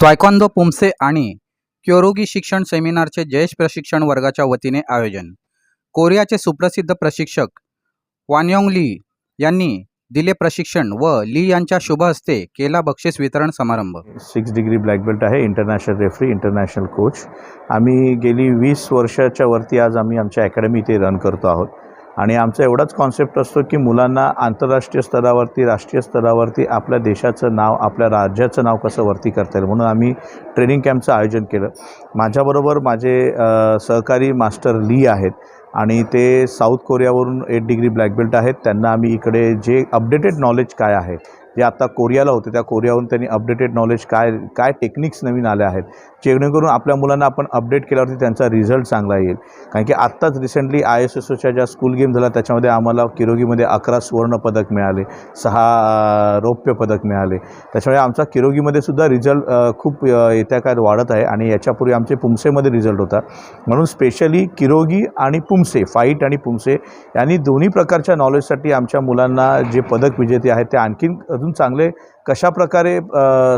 त्वायकॉन्दो poomsae आणि kyorugi शिक्षण सेमिनारचे जयेश प्रशिक्षण वर्गाच्या वतीने आयोजन. कोरियाचे सुप्रसिद्ध प्रशिक्षक वानयोंग ली यांनी दिले प्रशिक्षण व ली यांच्या शुभ हस्ते केला बक्षीस वितरण समारंभ. सिक्स डिग्री ब्लॅक बेल्ट आहे इंटरनॅशनल रेफरी इंटरनॅशनल कोच. आम्ही गेली वीस वर्षाच्या वरती आज आम्ही आमच्या अकॅडमी ते रन करतो आहोत. आणि आमचा एवढाच कॉन्सेप्ट असतो की मुलांना आंतरराष्ट्रीय स्तरावरती राष्ट्रीय स्तरावरती आपल्या देशाचं नाव आपल्या राज्याचं नाव कसं वरती करता येईल म्हणून आम्ही ट्रेनिंग कॅम्पचं आयोजन केलं. माझ्याबरोबर माझे सहकारी मास्टर ली आहेत आणि ते साऊथ कोरियावरून एट डिग्री ब्लॅक बेल्ट आहेत. त्यांना आम्ही इकडे जे अपडेटेड नॉलेज काय आहे जे आत्ता कोरियाला होते त्या कोरियावरून त्यांनी अपडेटेड नॉलेज काय काय टेक्निक्स नवीन आल्या आहेत जेणेकरून आपल्या मुलांना आपण अपडेट केल्यावरती त्यांचा रिझल्ट चांगला येईल. कारण की आत्ताच रिसेंटली आय एस एस ओच्या ज्या स्कूल गेम झाल्या त्याच्यामध्ये आम्हाला किरोगीमध्ये अकरा सुवर्ण पदक मिळाले सहा रौप्य पदक मिळाले. त्याच्यामुळे आमचा किरोगीमध्ये सुद्धा रिझल्ट खूप येत्या काळात वाढत आहे आणि याच्यापूर्वी आमचे पुमसेमध्ये रिझल्ट होता. म्हणून स्पेशली किरोगी आणि पुमसे फाईट आणि पुमसे यांनी दोन्ही प्रकारच्या नॉलेजसाठी आमच्या मुलांना जे पदक विजेते आहेत ते आणखीन अजून चांगले कशा प्रकारे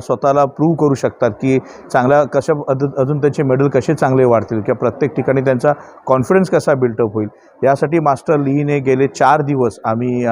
स्वतःला प्रूव्ह करू शकतात की चांगल्या कशा अजून अजून त्यांचे मेडल कसे चांगले वाढतील किंवा प्रत्येक ठिकाणी त्यांचा कॉन्फिडन्स कसा बिल्टअप होईल? यासाठी मास्टर लीने गेले चार दिवस. आम्ही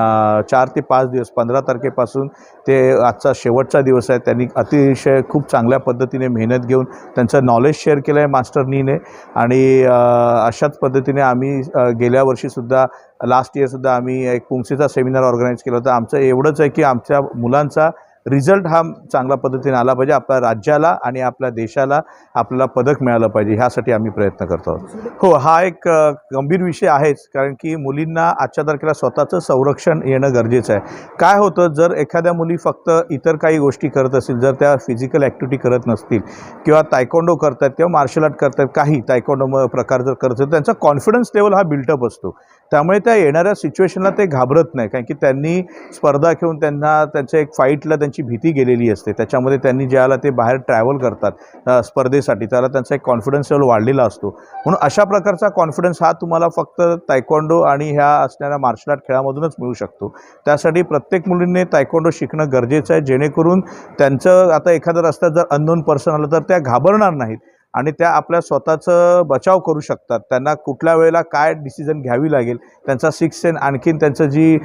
चार ते पाच दिवस पंधरा तारखेपासून ते आजचा शेवटचा दिवस आहे. त्यांनी अतिशय खूप चांगल्या पद्धतीने मेहनत घेऊन त्यांचं नॉलेज शेअर केलं आहे मास्टर लीने. आणि अशाच पद्धतीने आम्ही गेल्या वर्षीसुद्धा लास्ट इयरसुद्धा आम्ही एक पुमसेचा सेमिनार ऑर्गनाईज केला होता. आमचं एवढंच आहे की आमच्या मुलांचा रिझल्ट हा चांगल्या पद्धतीने आला पाहिजे. आपल्या राज्याला आणि आपल्या देशाला आपल्याला पदक मिळालं पाहिजे. ह्यासाठी आम्ही प्रयत्न करतो. आहोत हो हा एक गंभीर विषय आहेच. कारण की मुलींना आजच्या तारखेला स्वतःचं संरक्षण येणं गरजेचं आहे. काय होतं? जर एखाद्या मुली फक्त इतर काही गोष्टी करत असतील जर त्या फिजिकल ॲक्टिव्हिटी करत नसतील किंवा तायकोंडो करतात किंवा मार्शल आर्ट करतात काही तायकोंडो प्रकार जर करत असतील त्यांचा कॉन्फिडन्स लेवल हा बिल्टअप असतो. त्यामुळे त्या येणाऱ्या सिच्युएशनला ते घाबरत नाही. कारण की त्यांनी स्पर्धा घेऊन त्यांना त्यांच्या एक फाईटला त्यांची भीती गेलेली असते. त्याच्यामध्ये त्यांनी ज्याला ते बाहेर ट्रॅव्हल करतात स्पर्धेसाठी त्याला त्यांचा एक कॉन्फिडन्स लेवल वाढलेला असतो. म्हणून अशा प्रकारचा कॉन्फिडन्स हा तुम्हाला फक्त तायकोंडो आणि ह्या असणाऱ्या मार्शल आर्ट खेळामधूनच मिळू शकतो. त्यासाठी प्रत्येक मुलींनी तायकोंडो शिकणं गरजेचं आहे. जेणेकरून त्यांचं आता एखादा रस्त्यात जर अननोन पर्सन आलं तर त्या घाबरणार नाहीत. आणि त्या आपल्या स्वतःचं बचाव करू शकतात. त्यांना कुठल्या वेळेला काय डिसिजन घ्यावी लागेल त्यांचा सिक्स सेन आणखीन त्यांचं जी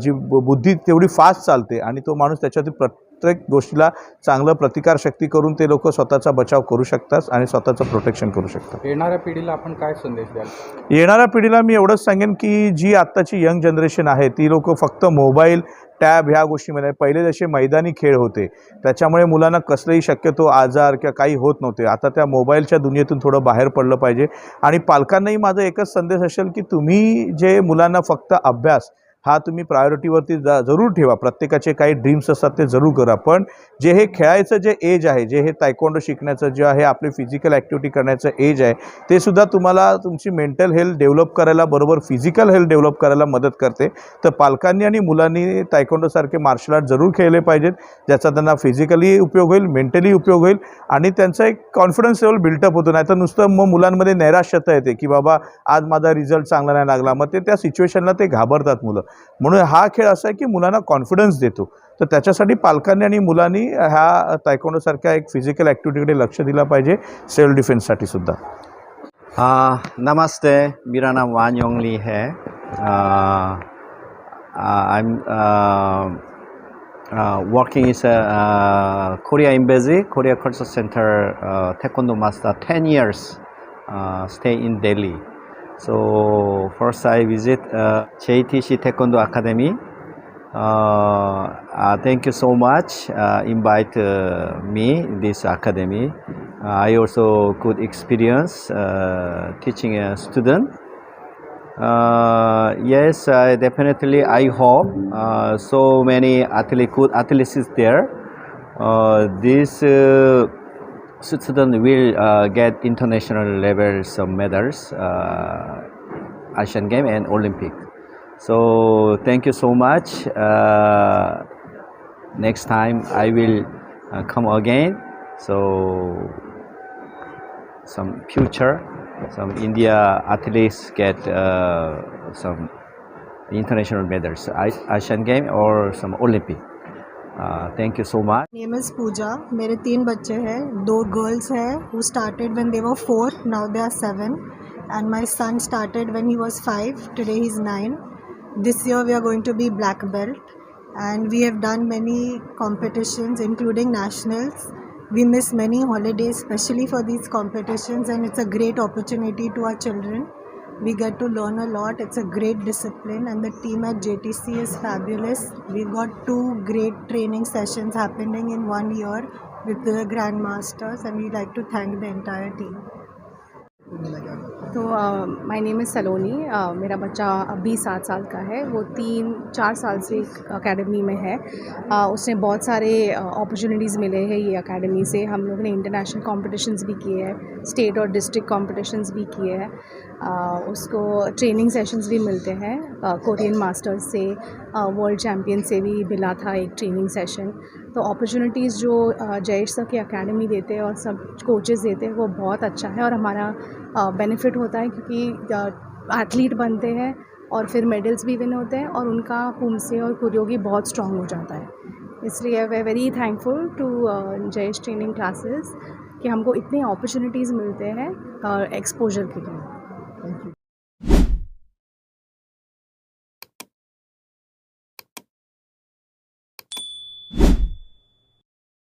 जी बु- बुद्धी तेवढी फास्ट चालते आणि तो माणूस त्याच्यातील प्रत्येक गोष्टीला चांगलं प्रतिकारशक्ती करून ते लोक स्वतःचा बचाव करू शकतात आणि स्वतःचं प्रोटेक्शन करू शकतात. येणाऱ्या पिढीला आपण काय संदेश द्याल? येणाऱ्या पिढीला मी एवढंच सांगेन की जी आत्ताची यंग जनरेशन आहे ती लोक फक्त मोबाईल टॅब ह्या गोष्टीमध्ये पहिले जसे मैदानी खेळ होते त्याच्यामुळे मुलांना कसलेही शक्यतो आजार किंवा काही होत नव्हते. आता त्या मोबाईलच्या दुनियेतून थोडं बाहेर पडलं पाहिजे. आणि पालकांनाही माझा एकच संदेश असेल की तुम्ही जे मुलांना फक्त अभ्यास हा तुम्ही प्रायोरिटीवरती जा जरूर ठेवा. प्रत्येकाचे काही ड्रीम्स असतात ते जरूर करा. पण जे हे खेळायचं जे एज आहे जे हे तायकोंडो शिकण्याचं जे आहे आपली फिजिकल ॲक्टिव्हिटी करण्याचं एज आहे ते सुद्धा तुम्हाला तुमची मेंटल हेल्थ डेव्हलप करायला बरोबर फिजिकल हेल्थ डेव्हलप करायला मदत करते. तर पालकांनी आणि मुलांनी तायकोंडोसारखे मार्शल आर्ट जरूर खेळले पाहिजेत ज्याचा त्यांना फिजिकली उपयोग होईल मेंटली उपयोग होईल आणि त्यांचा एक कॉन्फिडन्स लेवल बिल्टअप होतो. नाही तर नुसतं मग मुलांमध्ये नैराश्यता येते की बाबा आज माझा रिझल्ट चांगला नाही लागला. मग ते त्या सिच्युएशनला ते घाबरतात मुलं. म्हणून हा खेळ असा आहे की मुलांना कॉन्फिडन्स देतो. तर त्याच्यासाठी पालकांनी आणि मुलांनी ह्या तायकोंडोसारख्या एक फिजिकल ॲक्टिव्हिटीकडे लक्ष दिलं पाहिजे सेल्फ डिफेन्ससाठी सुद्धा. नमस्ते. namaste, मेरा नाम वान योंगली है. I am working is Korea uh, Korea Embassy, Korea Culture Center uh, Taekwondo master 10 years So first I visit uh, JTC Taekwondo Academy. Uh, uh, thank you so much uh, invite uh, me in this academy. Uh, I also good experience uh, teaching a student. Uh, yes, definitely. I hope uh, so many athlete, good athletes there. Uh, this uh, student will uh, get international levels of medals, uh, Asian Game and Olympic. So thank you so much. Uh, next time I will uh, come again. So some future, some India athletes get uh, some international medals, Asian Game or some Olympic. thank you so much name is Pooja मेरे तीन बच्चे हैं दो girls हैं हु started when they were four now they are seven and my son started when he was five today he is nine this year we are going to be black belt and we have done many competitions including nationals we miss many holidays especially for these competitions and it's a great opportunity to our children We get to learn a lot it's a great discipline and the team at jtc is fabulous we've got two great training sessions happening in one year with the grandmasters and we'd like to thank the entire team तो माय name is Saloni मेरा बच्चा अभी सात साल का है वो तीन चार साल से अकेडमी में है अ, उसने बहुत सारे अपॉर्चुनिटीज़ uh, मिले हैं ये अकेडमी से हम लोग ने इंटरनेशनल कॉम्पिटिशन्स भी किए हैं स्टेट और डिस्ट्रिक्ट कॉम्पिटिशन्स भी किए हैं अ, उसको ट्रेनिंग सेशंस भी मिलते हैं कोरियन मास्टर्स से वर्ल्ड चैम्पियन से भी मिला था एक ट्रेनिंग सेशन तो अपॉर्चुनिटीज़ जो जयेश सर की अकेडमी देते हैं और सब कोचेज़ देते हैं, वो बहुत अच्छा है और हमारा बेनिफिट होता है क्योंकि एथलीट बनते हैं और फिर मेडल्स भी विन होते हैं और उनका पुमसे और कुरियोगी बहुत स्ट्रॉन्ग हो जाता है. इसलिए we very thankful to Jayesh training classes कि हमको इतने अपॉर्चुनिटीज़ मिलते हैं एक्सपोजर के लिए. Thank you.